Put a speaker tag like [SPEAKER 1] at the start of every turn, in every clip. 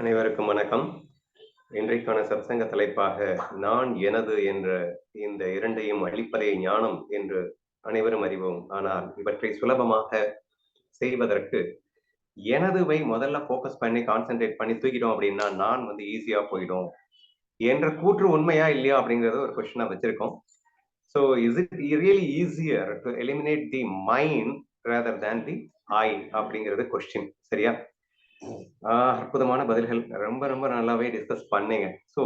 [SPEAKER 1] அனைவருக்கும் வணக்கம். இன்றைக்கான சத்சங்க தலைப்பாக நான் எனது என்ற இந்த இரண்டையும் அழிப்பதே ஞானம் என்று அனைவரும் அறிவோம். ஆனால் இவற்றை சுலபமாக செய்வதற்கு எனதுவை முதல்ல ஃபோக்கஸ் பண்ணி கான்சென்ட்ரேட் பண்ணி தூக்கிட்டோம் அப்படின்னா நான் வந்து ஈஸியா போயிடும். என்ற கூற்று உண்மையா இல்லையா அப்படிங்கறது ஒரு கொஸ்டினா வச்சிருக்கோம். So is it really easier to eliminate the mind rather than the I அப்படிங்கிறது கொஸ்டின் சரியா? அற்புதமான பதில்கள். ரொம்ப ரொம்ப நல்லாவே டிஸ்கஸ் பண்ணீங்க. ஸோ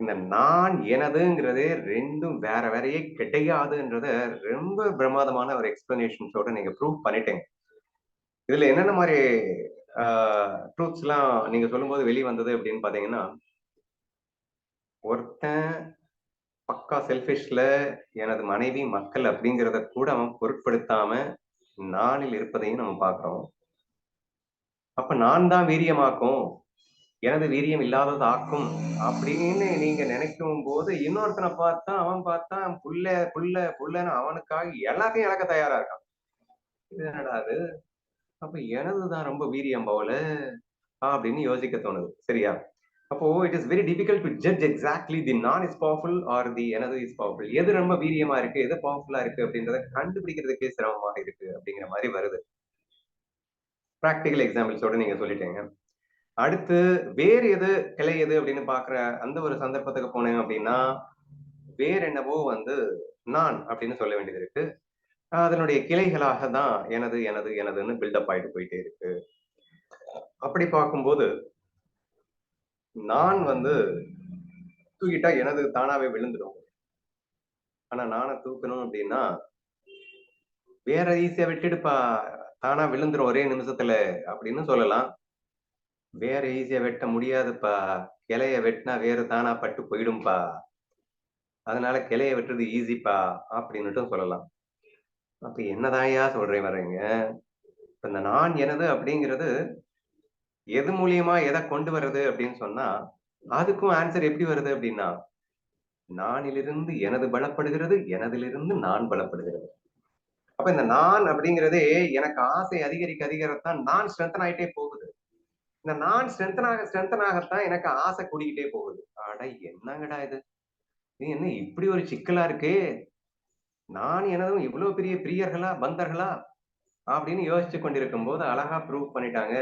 [SPEAKER 1] இந்த நான் எனதுங்கிறதே ரெண்டும் வேற வேறையே கிடையாதுன்றத ரொம்ப பிரமாதமான ஒரு எக்ஸ்பிளனேஷன்ஸோட நீங்க ப்ரூவ் பண்ணிட்டீங்க. இதுல என்னென்ன மாதிரி ட்ரூத்ஸ் எல்லாம் நீங்க சொல்லும்போது வெளியே வந்தது அப்படின்னு பாத்தீங்கன்னா ஒருத்தன் பக்கா செல்ஃபிஷ்ல எனது மனைவி மக்கள் அப்படிங்கிறத கூட அவன் பொருட்படுத்தாம நானில் இருப்பதையும் நம்ம பார்க்கிறோம் அப்ப நான் தான் வீரியமாக்கும் எனது வீரியம் இல்லாதது ஆக்கும் அப்படின்னு நீங்க நினைக்கும் போது இன்னொருத்தனை பார்த்தா அவன் பார்த்தா புள்ள புள்ள புள்ளன்னு அவனுக்காக எல்லாத்தையும் இழக்க தயாரா இருக்கான். இது என்னடா அது அப்ப எனதுதான் ரொம்ப வீரியம் போல அப்படின்னு யோசிக்க தோணுது. சரியா? அப்போ it is very difficult to judge exactly the நான் இஸ் பவர்ஃபுல் ஆர் தி எனது இஸ் பவர்ஃபுல் எது ரொம்ப வீரியமா இருக்கு எது பவர்ஃபுல்லா இருக்கு அப்படின்றத கண்டுபிடிக்கிறதுக்கே சிரமமாக இருக்கு அப்படிங்கிற மாதிரி வருது. ப்ராக்டிக்கல் எக்ஸாம்பிள்ஸோட நீங்க சொல்லிட்டீங்க. அடுத்து வேறு எது கிளை எது அப்படின்னு பாக்குற அந்த ஒரு சந்தர்ப்பத்துக்கு போனேன் அப்படின்னா வேற என்னவோ வந்து நான் அப்படின்னு சொல்ல வேண்டியது இருக்கு. அதனுடைய கிளைகளாக தான் எனது எனது எனதுன்னு பில்டப் ஆயிட்டு போயிட்டே இருக்கு. அப்படி பார்க்கும்போது நான் வந்து தூக்கிட்டா எனது தானாவே விழுந்துடும். ஆனா நானை தூக்கணும் அப்படின்னா வேற ஈஸியா விட்டுடுப்பா. தானா விழுந்துரும் ஒரே நிமிஷத்துல அப்படின்னு சொல்லலாம். வேற ஈஸியா வெட்ட முடியாதுப்பா. கிளைய வெட்டினா வேற தானா பட்டு போயிடும்பா. அதனால கிளைய வெட்டுறது ஈஸிப்பா அப்படின்னுட்டும் சொல்லலாம். அப்ப என்னதாயா சொல்றேன் வர்றீங்க இப்ப இந்த நான் எனது அப்படிங்கிறது எது மூலியமா எதை கொண்டு வருது அப்படின்னு சொன்னா அதுக்கும் ஆன்சர் எப்படி வருது அப்படின்னா நானிலிருந்து எனது பலப்படுகிறது எனதிலிருந்து நான் பலப்படுகிறது. அப்ப இந்த நான் அப்படிங்கிறதே எனக்கு ஆசை அதிகரிக்க அதிகரித்தான் நான் ஸ்ட்ரென்தன் ஆயிட்டே போகுது. இந்த நான் ஸ்ட்ரென்தனாக ஸ்ட்ரென்தனாகத்தான் எனக்கு ஆசை கூடிக்கிட்டே போகுது. ஆடா என்னங்கடா இது? நீ என்ன இப்படி ஒரு சிக்கலா இருக்கே? நான் எனதும் இவ்வளவு பெரிய பிரியர்களா பந்தர்களா? அப்படின்னு யோசிச்சு கொண்டிருக்கும் போது அழகா ப்ரூவ் பண்ணிட்டாங்க.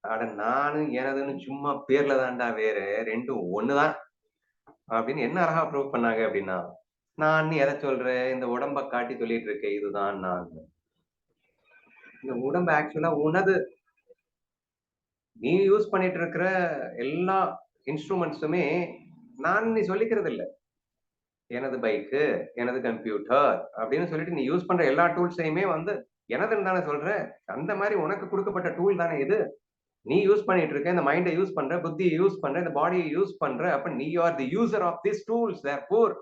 [SPEAKER 1] அட நானும் எனதுன்னு சும்மா பேர்ல தான்டா வேற ரெண்டும் ஒண்ணுதான். அப்படின்னு என்ன அழகா ப்ரூவ் பண்ணாங்க அப்படின்னா நான் எதை சொல்றேன் இந்த உடம்ப காட்டி சொல்லிட்டு இருக்கேன் இதுதான் நான். இந்த உடம்பு ஆக்சுவலா உனது நீ யூஸ் பண்ணிட்டு இருக்கிற எல்லா இன்ஸ்ட்ருமெண்ட்ஸுமே நான் நீ சொல்லிக்கிறது இல்லை எனது பைக்கு எனது கம்ப்யூட்டர் அப்படின்னு சொல்லிட்டு நீ யூஸ் பண்ற எல்லா டூல்ஸையுமே வந்து எனதுன்னு தானே சொல்ற? அந்த மாதிரி உனக்கு கொடுக்கப்பட்ட டூல் தானே இது? நீ யூஸ் பண்ணிட்டு இருக்க இந்த மைண்டை யூஸ் பண்ற புத்தியை யூஸ் பண்ற இந்த பாடியை யூஸ் பண்ற அப்ப நீ are the user of this tools for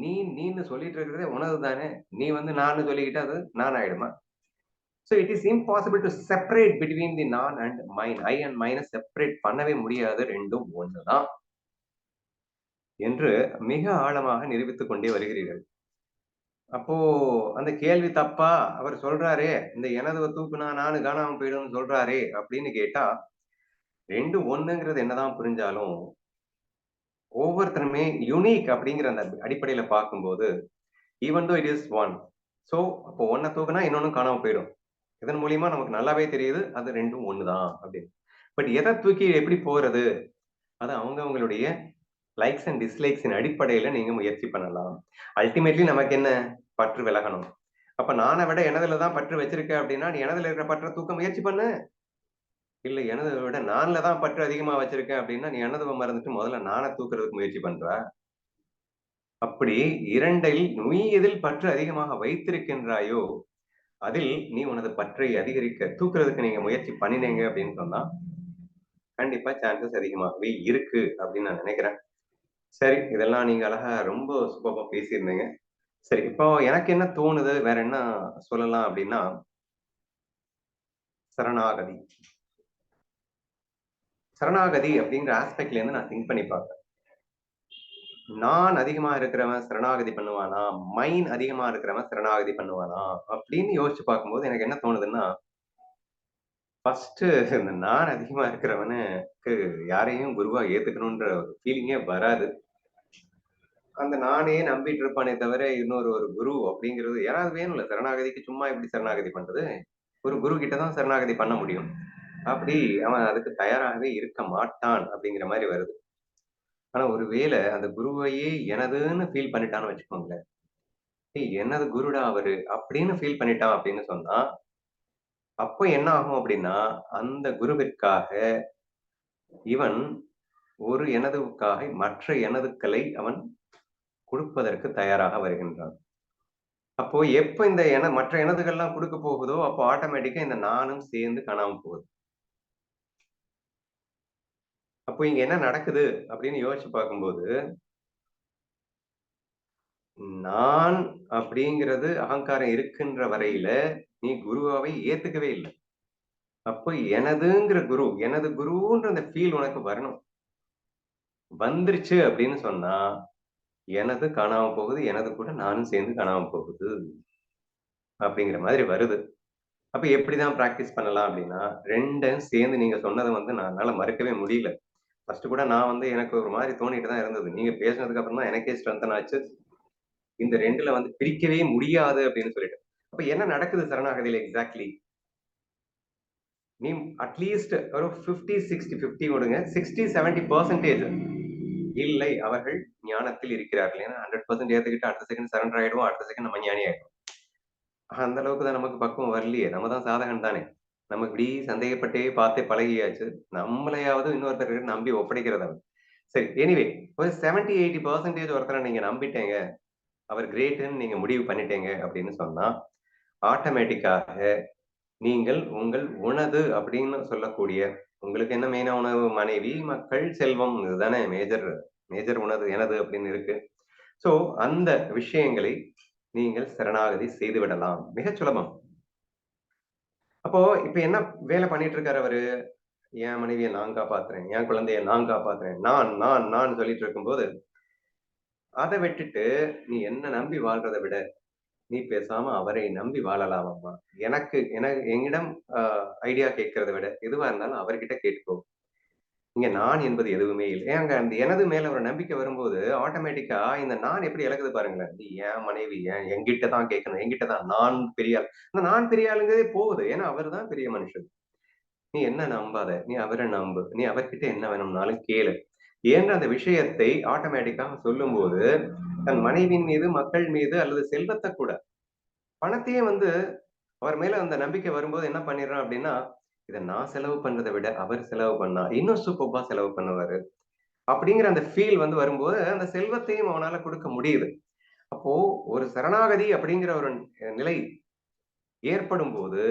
[SPEAKER 1] நீ நீன்னு சொல்லிட்டு இருக்கிறதே உனது தானே நீ வந்து நான் சொல்லிக்கிட்டு அது நான் ஆயிடுமா so it is impossible to separate between the நான் அண்ட் மைன் ஐ அண்ட் மைனை செப்பரேட் பண்ணவே முடியாது. ரெண்டும் ஒண்ணுதான். என்று மிக ஆழமாக நிரூபித்துக் கொண்டே வருகிறீர்கள். அப்போ அந்த கேள்வி தப்பா? அவர் சொல்றாரே இந்த எனது தூக்குனா நானு காணாம போயிடும்னு சொல்றாரே அப்படின்னு கேட்டா ரெண்டு ஒண்ணுங்கிறது என்னதான் புரிஞ்சாலும் ஒவ்வொருத்தருமே யூனிக் அப்படிங்கிற அந்த அடிப்படையில பார்க்கும்போது even though it is one so அப்போ ஒன்னை தூக்குனா இன்னொன்னு காணாம போயிடும். இதன் மூலியமா நமக்கு நல்லாவே தெரியுது அது ரெண்டும் ஒண்ணுதான் அப்படின்னு. பட் எதை தூக்கி எப்படி போறது? அது அவங்க அவங்களுடைய லைக்ஸ் அண்ட் டிஸ்லைக்ஸின் அடிப்படையில நீங்க முயற்சி பண்ணலாம். அல்டிமேட்லி நமக்கு என்ன? பற்று விலகணும். அப்ப நானை விட எனதுல தான் பற்று வச்சிருக்க அப்படின்னா நீ எனதுல இருக்கிற பற்ற தூக்க முயற்சி பண்ணு. இல்ல எனதை விட நான்ல தான் பற்று அதிகமா வச்சிருக்கேன் அப்படின்னா நீ எனதுவை மறந்துட்டு முதல்ல நானை தூக்குறதுக்கு முயற்சி பண்ற. அப்படி இரண்டில் நீ எதில் பற்று அதிகமாக வைத்திருக்கின்றாயோ அதில் நீ உனது பற்றை அதிகரிக்க தூக்குறதுக்கு நீங்க முயற்சி பண்ணினீங்க அப்படின்னு சொன்னா கண்டிப்பா சான்சஸ் அதிகமாகவே இருக்கு அப்படின்னு நான் நினைக்கிறேன். சரி இதெல்லாம் நீங்க அழகா ரொம்ப சூப்பரா பேசியிருந்தீங்க. சரி இப்போ எனக்கு என்ன தோணுது வேற என்ன சொல்லலாம் அப்படின்னா சரணாகதி. சரணாகதி அப்படிங்கிற ஆஸ்பெக்ட்ல இருந்து நான் திங்க் பண்ணி பார்ப்பேன் நான் அதிகமா இருக்கிறவன் சரணாகதி பண்ணுவானா மைன் அதிகமா இருக்கிறவன் சரணாகதி பண்ணுவானா அப்படின்னு யோசிச்சு பார்க்கும்போது எனக்கு என்ன தோணுதுன்னா ஃபர்ஸ்ட் இந்த நான் அதிகமா இருக்கிறவனுக்கு யாரையும் குருவா ஏத்துக்கணும்ன்ற ஒரு ஃபீலிங்கே வராது. அந்த நானே நம்பிட்டு இருப்பானே தவிர, இன்னொரு ஒரு குரு அப்படிங்கிறது யாராவது வேணும்ல சரணாகதிக்கு சும்மா எப்படி சரணாகதி பண்றது? ஒரு குரு கிட்ட தான் சரணாகதி பண்ண முடியும். அப்படி அவன் அதுக்கு தயாராகவே இருக்க மாட்டான் அப்படிங்கிற மாதிரி வருது. ஆனா ஒருவேளை அந்த குருவையே எனதுன்னு ஃபீல் பண்ணிட்டான்னு வச்சுக்கோங்களேன். "ஏய் எனது குருடா அவரு" அப்படின்னு ஃபீல் பண்ணிட்டான் அப்படின்னு சொன்னா, அப்ப என்ன ஆகும் அப்படின்னா, அந்த குருவிற்காக இவன் ஒரு எனதுவுக்காக மற்ற எனதுக்களை அவன் கொடுப்பதற்கு தயாராக வருகின்றான். அப்போ எப்ப இந்த என மற்ற எனதுகள்லாம் கொடுக்க போகுதோ, அப்போ ஆட்டோமேட்டிக்கா இந்த நானும் சேர்ந்து காணாம போகுது. அப்போ இங்க என்ன நடக்குது அப்படின்னு யோசிச்சு பார்க்கும்போது நான் அப்படிங்கிறது அகங்காரம் இருக்கின்ற வரையில, நீ குருவாவை ஏத்துக்கவே இல்ல. அப்போ எனதுங்கிற குரு, எனது குருன்ற அந்த ஃபீல் உனக்கு வரணும். வந்துருச்சு அப்படின்னு சொன்னா, எனது காணாம போகுது. எனது கூட நானும் சேர்ந்து காணாம போகுது. அப்படிங்கிற மாதிரி வருது. அப்ப எப்படிதான் பிராக்டிஸ் பண்ணலாம் அப்படின்னா, ரெண்டும் சேர்ந்து நீங்க சொன்னதை வந்து நான் மறுக்கவே முடியல. ஃபர்ஸ்ட் கூட நான் வந்து எனக்கு ஒரு மாதிரி தோணிட்டு தான் இருந்தது. நீங்க பேசினதுக்கு அப்புறம் தான் எனக்கே ஸ்ட்ரென்தன் ஆச்சு. இந்த ரெண்டுல வந்து பிரிக்கவே முடியாது அப்படின்னு சொல்லிட்டு. அப்ப என்ன நடக்குது சரணாகதியில எக்ஸாக்ட்லி? நீ அட்லீஸ்ட் ஒரு ஃபிஃப்டி சிக்ஸ்டி ஃபிஃப்டி கொடுங்க சிக்ஸ்டி செவன்டி பர்சன்டேஜ் இல்லை அவர்கள் ஞானத்தில் இருக்கிறார்கள். ஏன்னா ஹண்ட்ரட் பர்சன்ட் ஏற்றுக்கிட்டு அடுத்த செகண்ட் சரண்டர் ஆயிடுவோம். அடுத்த செகண்ட் நம்ம ஞானி ஆயிடுவோம். அந்த அளவுக்கு தான் நமக்கு பக்குவம் வரலையே. நம்ம தான் சாதகன் தானே. நம்ம இப்படி சந்தேகப்பட்டே பார்த்தே பழகியாச்சு. நம்மளையாவது இன்னொருத்தர்கிட்ட நம்பி ஒப்படைக்கிறது சரி எனிவே ஒரு செவன்டி எயிட்டி பர்சன்டேஜ் ஒருத்தரை நீங்க நம்பிட்டீங்க. அவர் கிரேட்டுன்னு நீங்க முடிவு பண்ணிட்டீங்க அப்படின்னு சொன்னா, ஆட்டோமேட்டிக்காக நீங்கள் உங்கள் உணவு அப்படின்னு சொல்லக்கூடிய உங்களுக்கு என்ன மெயினா உணவு? மனைவி, மக்கள், செல்வம் இதுதானே மேஜர் மேஜர் உணவு எனது அப்படின்னு இருக்கு. ஸோ அந்த விஷயங்களை நீங்கள் சரணாகதி செய்து விடலாம். மிகச் சுலபம். அப்போ இப்ப என்ன வேலை பண்ணிட்டு இருக்காரு அவரு? என் மனைவிய நான் காப்பாத்துறேன். என் குழந்தைய நான் காப்பாத்துறேன். நான், நான், நான் சொல்லிட்டு இருக்கும்போது, அத விட்டுட்டு நீ என்ன நம்பி வாழ்றத விட, நீ பேசாம அவரை நம்பி வாழலாம் அம்மா. எனக்கு என என்னிடம் ஐடியா கேட்கறத விட, எதுவா இருந்தாலும் அவர்கிட்ட கேட்டுக்கோ. இங்க நான் என்பது எதுவுமே இல்லை ஏங்க அந்த எனது மேல ஒரு நம்பிக்கை வரும்போது, ஆட்டோமேட்டிக்கா இந்த நான் எப்படி இழக்குது பாருங்களேன். நீ என் மனைவி, ஏன் என்கிட்ட தான் கேட்கணும். என்கிட்ட தான் நான் பெரிய ஆள். அந்த நான் பெரிய ஆளுங்கிறதே போகுது. ஏன்னா அவர் தான் பெரிய மனுஷன். நீ என்ன நம்பாத. நீ அவரை நம்பு. நீ அவர்கிட்ட என்ன வேணும்னாலும் கேளு. ஏன்ற அந்த விஷயத்தை ஆட்டோமேட்டிக்காக சொல்லும்போது, தன் மனைவியின் மீது, மக்கள் மீது அல்லது செல்வத்தை கூட, பணத்தையே வந்து அவர் மேல அந்த நம்பிக்கை வரும்போது என்ன பண்ணிடுறான் அப்படின்னா, இதை நான் செலவு பண்றதை விட அவர் செலவு பண்ணா, இன்னும் சூப்பர்பா செலவு பண்ணுவாரு. அப்படிங்கிற அந்த ஃபீல் வந்து வரும்போது, அந்த செல்வத்தையும் அவனால கொடுக்க முடியுது. அப்போ ஒரு சரணாகதி அப்படிங்கிற ஒரு நிலை ஏற்படும் போது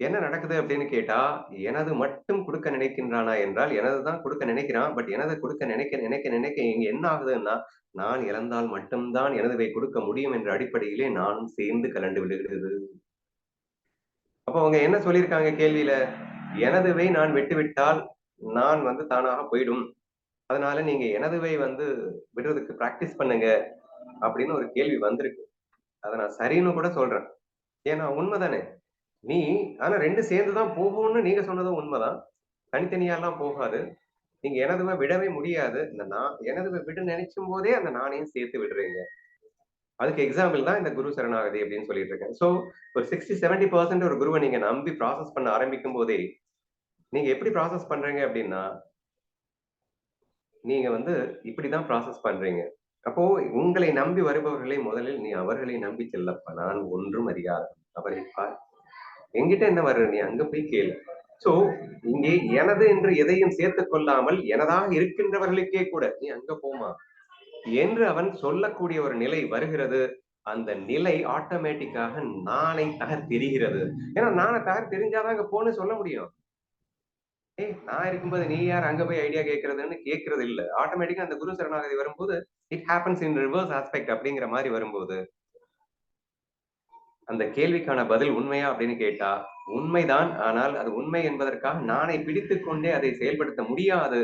[SPEAKER 1] என்ன நடக்குது அப்படின்னு கேட்டா, எனது மட்டும் கொடுக்க நினைக்கின்றானா என்றால், எனது தான் குடுக்க நினைக்கிறான். பட் எனது குடுக்க நினைக்க நினைக்க நினைக்க இங்க என்ன ஆகுதுன்னா, நான் இழந்தால் மட்டும்தான் எனதுவை கொடுக்க முடியும் என்ற அடிப்படையிலே நானும் சேர்ந்து கலண்டு விடுகிறது. அப்போ அவங்க என்ன சொல்லியிருக்காங்க கேள்வியில? எனதுவை நான் விட்டுவிட்டால், நான் வந்து தானாக போயிடும். அதனால நீங்க எனதுவை வந்து விடுறதுக்கு பிராக்டிஸ் பண்ணுங்க. அப்படின்னு ஒரு கேள்வி வந்திருக்கு. அத நான் சரின்னு கூட சொல்றேன். ஏன்னா உண்மைதானே நீ ஆனா ரெண்டு சேர்ந்து தான் போகும்னு நீங்க சொன்னதும் உண்மைதான் தனித்தனியாலாம் போகாது. நீங்க எனதுவை விடவே முடியாது. இந்த நான் எனதுவை விட நினைக்கும் போதே அந்த நானையும் சேர்த்து விடுறீங்க. அதுக்கு எக்ஸாம்பிள் தான் இந்த குரு சரணாகதி அப்படின்னு சொல்லிட்டு இருக்கேன். ஸோ ஒரு 60, 70% ஒரு குருவ நீங்க நம்பி ப்ராசஸ் பண்ண ஆரம்பிக்கும் போதே, நீங்க எப்படி ப்ராசஸ் பண்றீங்க அப்படின்னா நீங்க வந்து இப்படிதான் ப்ராசஸ் பண்றீங்க. அப்போ உங்களை நம்பி வருபவர்களை முதலில் நீ அவர்களை நம்பி செல்லப்பா. நான் ஒன்றும் அறியாதவன். அவரை பார். என்கிட்ட என்ன வர்ற நீ அங்க போய் கேளு. சோ இங்கே எனது என்று எதையும் சேர்த்து கொள்ளாமல் எனதாக இருக்கின்றவர்களுக்கே கூட நீ அங்க போமா என்று அவன் சொல்லக்கூடிய ஒரு நிலை வருகிறது. அந்த நிலை ஆட்டோமேட்டிக்காக நானை தகர் தெரிகிறது. ஏன்னா நானை தகர் தெரிஞ்சாதான் அங்க போன்னு சொல்ல முடியும். ஏய் நான் இருக்கும்போது நீ யார் அங்க போய் ஐடியா கேட்கறதுன்னு கேட்கறது இல்ல. ஆட்டோமேட்டிக்கா அந்த குரு சரணாகதி வரும்போது, it happens in reverse aspect அப்படிங்கிற மாதிரி வரும்போது அந்த கேள்விக்கான பதில் உண்மையா அப்படின்னு கேட்டா, உண்மைதான். ஆனால் அது உண்மை என்பதற்காக நானை பிடித்து கொண்டே அதை செயல்படுத்த முடியாது.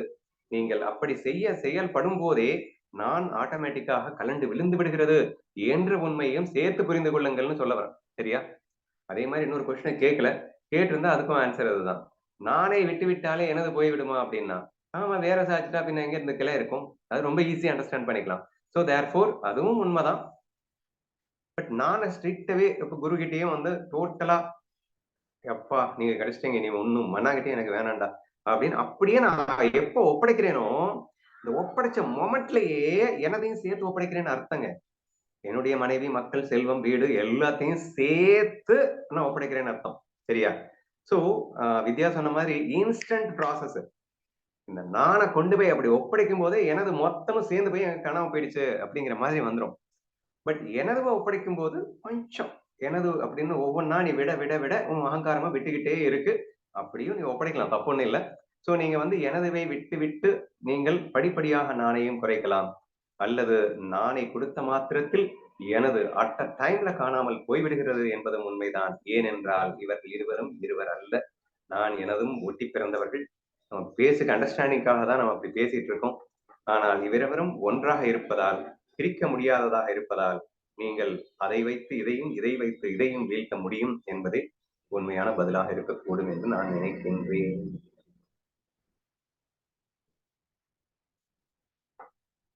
[SPEAKER 1] நீங்கள் அப்படி செய்ய செயல்படும் போதே நான் ஆட்டோமேட்டிக்காக கலண்டு விழுந்து விடுகிறது என்ற உண்மையையும் சேர்த்து புரிந்து கொள்ளுங்கள்னு சொல்ல வரேன். சரியா? அதே மாதிரி இன்னொரு கொஸ்டினை கேட்கல. கேட்டிருந்தா அதுக்கும் ஆன்சர் அதுதான் நானே விட்டு விட்டாலே எனது போய்விடுமா அப்படின்னா ஆமா வேற சாச்சிட்டா பின்ன எங்க இந்த கிளை இருக்கும் அது ரொம்ப ஈஸியா அண்டர்ஸ்டாண்ட் பண்ணிக்கலாம் ஸோ தேர் ஃபோர் அதுவும் உண்மைதான் பட் நான் ஸ்ட்ரிக்டவே இப்ப குரு கிட்டேயும் வந்து டோட்டலா எப்பா நீங்க கிடைச்சிட்டீங்க நீ ஒன்னும் மண்ணாகிட்டே எனக்கு வேணாண்டா அப்படின்னு அப்படியே நான் எப்போ ஒப்படைக்கிறேனோ இந்த ஒப்படைச்ச மொமெண்ட்லயே எனதையும் சேர்த்து ஒப்படைக்கிறேன்னு அர்த்தங்க. என்னுடைய மனைவி மக்கள் செல்வம் வீடு எல்லாத்தையும் சேர்த்து நான் ஒப்படைக்கிறேன்னு அர்த்தம். சரியா? சோ வித்யா சொன்ன மாதிரி இன்ஸ்டன்ட் ப்ராசஸ் இந்த நானை கொண்டு போய் அப்படி ஒப்படைக்கும் போதே எனது மொத்தமும் சேர்ந்து போய் எனக்கு கனவு போயிடுச்சு அப்படிங்கிற மாதிரி வந்துடும் பட் எனதுவை ஒப்படைக்கும் போது கொஞ்சம் எனது அப்படின்னு ஒவ்வொன்றா நீ விட விட விட உன் அகங்காரமா விட்டுக்கிட்டே இருக்கு. அப்படியும் நீ ஒப்படைக்கலாம். தப்பு ஒன்றும் இல்லை. ஸோ நீங்க வந்து எனதுவை விட்டு விட்டு நீங்கள் படிப்படியாக நாணயம் குறைக்கலாம். அல்லது நாணை கொடுத்த மாத்திரத்தில் எனது அட்ட டைம்ல காணாமல் போய்விடுகிறது என்பதும் உண்மைதான். ஏனென்றால் இவர்கள் இருவரும் இருவர் அல்ல. நான் எனதும் ஒட்டி பிறந்தவர்கள். நம்ம பேசுக்கு அண்டர்ஸ்டாண்டிங்காக தான் நம்ம அப்படி பேசிட்டு இருக்கோம். ஆனால் இவரவரும் ஒன்றாக இருப்பதால் பிரிக்க முடியாததாக இருப்பதால் நீங்கள் அதை வைத்து இதையும் இதை வைத்து இதையும் வீழ்த்த முடியும் என்பதே உண்மையான பதிலாக இருக்கக்கூடும் என்று நான் நினைக்கின்றேன்.